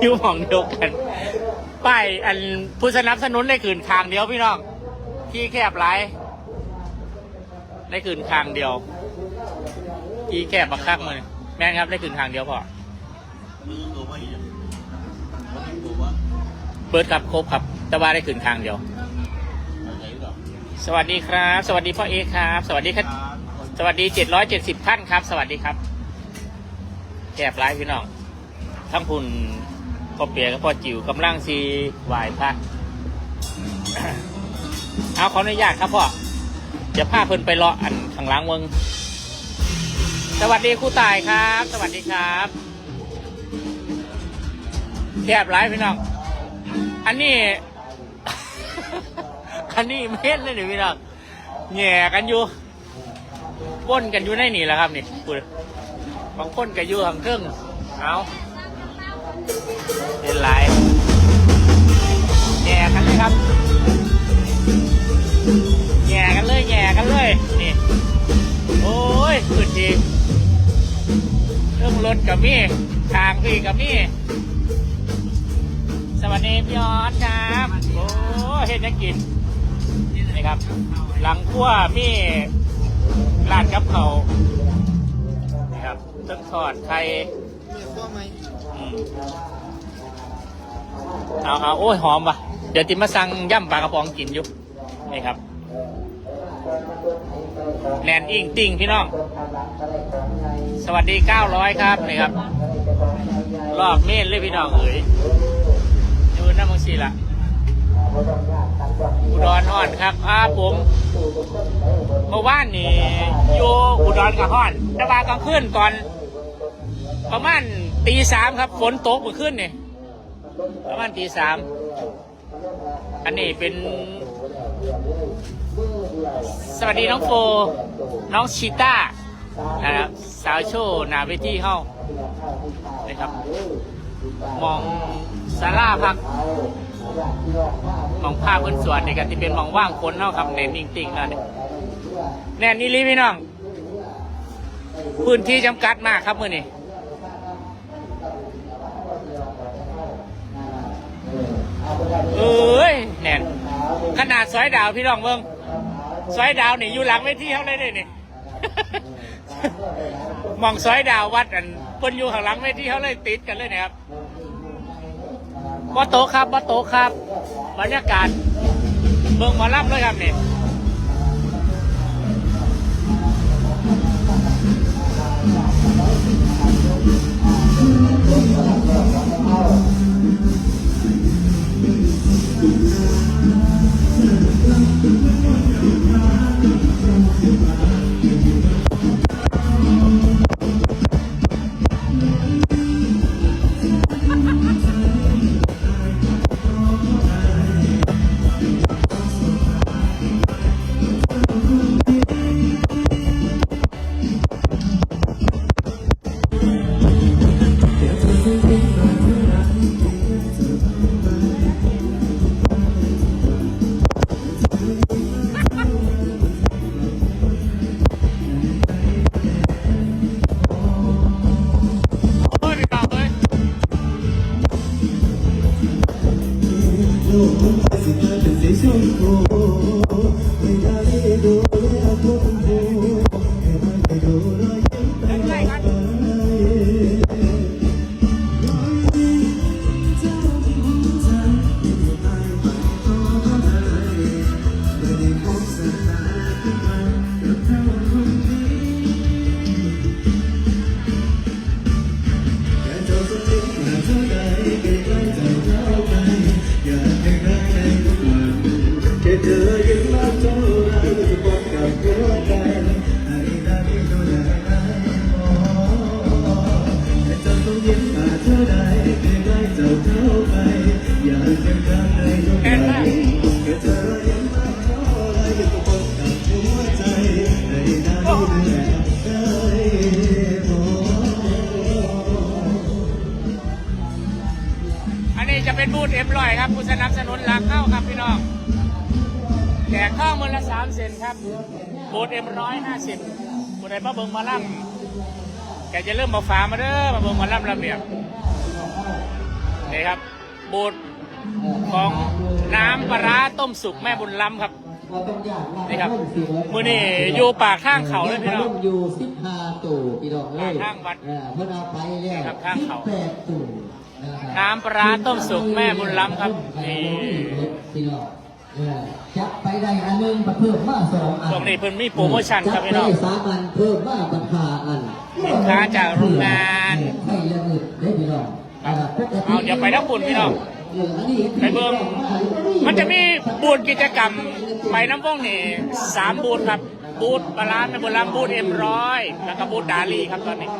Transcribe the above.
อยู่หมองเดียวกันป้ายอันผู้สนับสนุนได้ขืนคางเดียวพี่น้องที่แคบหลายได้ขืนคางเดียวที่แคบบักคักมือแม่นครับได้ขืนคางเดียวพอมือตัวว่าอีกมันมีตัวว่าเปิดครับครบครับแต่ว่าได้ขืนคางเดียว สวัสดีครับ สวัสดีพ่อเอครับ สวัสดีครับ สวัสดีเจ็ดร้อยเจ็ดสิบท่านครับ สวัสดีครับแคบหลายพี่น้องทั้งคุณ พ่อเปียกับพ่อจิ๋วกำลังซีไหวพระเอาขออนุญาตครับพ่อจะพาเพิ่นไปเลาะอันข้างหล่างเมืองสวัสดีครู่ตายครับ สวัสดีครับแคบหลายพี่น้อง อันนี้ อันนี้เม็ดเลยนี่พี่น้องแง่กันอยู่ว่นกันอยู่ในนี่แหละครับนี่พูดบางคนก็อยู่ข้างเครื่องเอา เป็นไรแง่กันเลยครับแง่กันเลยแง่กันเลยนี่โอ้ยพื้นที่เครื่องรถกับมี่ทางพี่กับมี่สวัสดีพี่ออสครับโอ้เฮ็ดยังกินนี่ครับ หลังขั้วมีร้านกับเขานี่ครับต้นทอดไข่มีข้อไหม เอาเอาโอ้ยหอมว่ะ เดี๋ยวติมาสั่งย่ำปลากระป๋องกินอยู่นี่ครับแนนอิงติงพี่น้อง สวัสดี900ครับนี่ครับ รอบเมนเลยพี่น้องเอ๋ยอยู่น้ำมังสีละอุดรอ่อนครับอ่าผมเมื่อวานนี่อยู่อุดรกับฮอนแต่ว่ากลางคืนก่อน ประมาณตีสามครับฝนตกเมื่อคืนนี่ ประมาณตีสามอันนี้เป็น สวัสดีน้องโฟ น้องชิต้านะครับสาวโชว์หนาเวทีเฮ้านะครับ มองซาร่าพัก มองภาพบนสวนนี่กันที่เป็นมองว่างคนเนาะครับเน้นจริงๆนะนี่แน่นนี่ลีพี่น้อง พื้นที่จำกัดมากครับมือนี่ เอ้ยแน่นขนาดสอยดาวพี่น้องเบิ้งสอยดาวนี่อยู่หลังเวทีเขาเลยเลยนี่มองสอยดาววัดอันเป็นอยู่ข้างหลังเวทีเขาเลยติดกันเลยนะครับบ่โตครับบ่โตครับบรรยากาศเบิ้งหมอลำเลยครับเนี่ย ใกล้ บูธเอ็มลอยครับผู้สนับสนุนหลักเข้าครับพี่น้องแจกข้าวมือละสามเซนครับบูธเอ็มร้อยห้าสิบผู้ใดมาเบิงมาล่ำแกจะเริ่มมาฝามาเด้อมาเบิงมาล่ำระเบียบนี่ครับบูธของน้ำปลาร้าต้มสุกแม่บุญล้ำครับ นี่ครับมื้อนี้อยู่ปากข้างเขาเลยพี่น้องอยู่สิบห้าตู่พี่น้องเอ้ยปากข้างวัดเออเพิ่นเอาไปแล้วครับข้างเขาสิบแปดตู่นะครับน้ำปลาร้าต้มสุกแม่บุญล้ำครับนี่พี่น้องเออจับไปได้อันหนึงมาเพิ่มมาสองอันช่วงนี้เพิ่นมีโปรโมชั่นครับพี่น้องจัไปสามอันเพิ่มมาปัญหาอันสินค้าจากโรงงานใช่ละอึดได้พี่น้องครับปกติเอาเดี๋ยวไปน้ำบุญพี่น้องเอออันนี้ไปเบิ่งมันจะมีบูธกิจกรรม ไปน้ำวงนี่สามบูธครับ บูธปลาร้าแม่บุญล้ำบูธเอ็มร้อยแล้วก็บูธดาลีครับตอนนี้